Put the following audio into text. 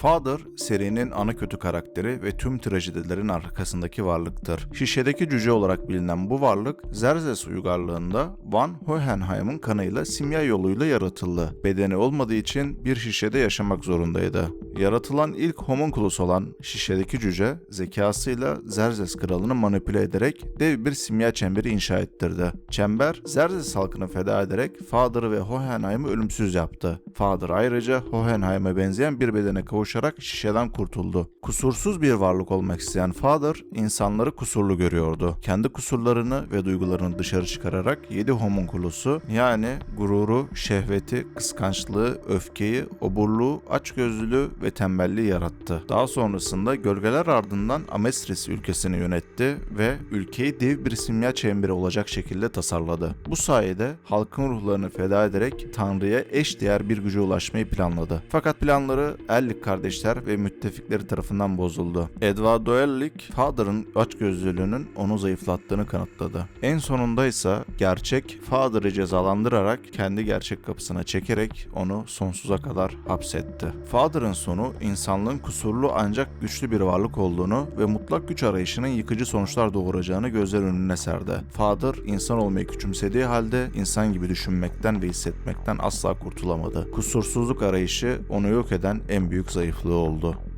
Father, serinin ana kötü karakteri ve tüm trajedilerin arkasındaki varlıktır. Şişedeki cüce olarak bilinen bu varlık, Zerzes uygarlığında Van Hohenheim'ın kanıyla simya yoluyla yaratıldı. Bedeni olmadığı için bir şişede yaşamak zorundaydı. Yaratılan ilk homunculus olan şişedeki cüce, zekasıyla Zerzes kralını manipüle ederek dev bir simya çemberi inşa ettirdi. Çember, Zerzes halkını feda ederek Father'ı ve Hohenheim'i ölümsüz yaptı. Father ayrıca Hohenheim'e benzeyen bir bedene kavuşarak şişeden kurtuldu. Kusursuz bir varlık olmak isteyen Father, insanları kusurlu görüyordu. Kendi kusurlarını ve duygularını dışarı çıkararak yedi homunculusu yani gururu, şehveti, kıskançlığı, öfkeyi, oburluğu, açgözlülüğü ve tembelliği yarattı. Daha sonrasında gölgeler ardından Amestris ülkesini yönetti ve ülkeyi dev bir simya çemberi olacak şekilde tasarladı. Bu sayede halkın ruhlarını feda ederek Tanrı'ya eş değer bir güce ulaşmayı planladı. Fakat planları Ellik kardeşler ve müttefikleri tarafından bozuldu. Edward Ellik, Father'ın açgözlülüğünün onu zayıflattığını kanıtladı. En sonunda ise gerçek Father'ı cezalandırarak kendi gerçek kapısına çekerek onu sonsuza kadar hapsetti. Father'ın sonu insanlığın kusurlu ancak güçlü bir varlık olduğunu ve mutlak güç arayışının yıkıcı sonuçlar doğuracağını gözler önüne serdi. Father insan olmayı küçümsediği halde insan gibi düşünmekten ve hissetmekten asla kurtulamadı. Kusursuzluk arayışı onu yok eden en büyük zayıflığı oldu.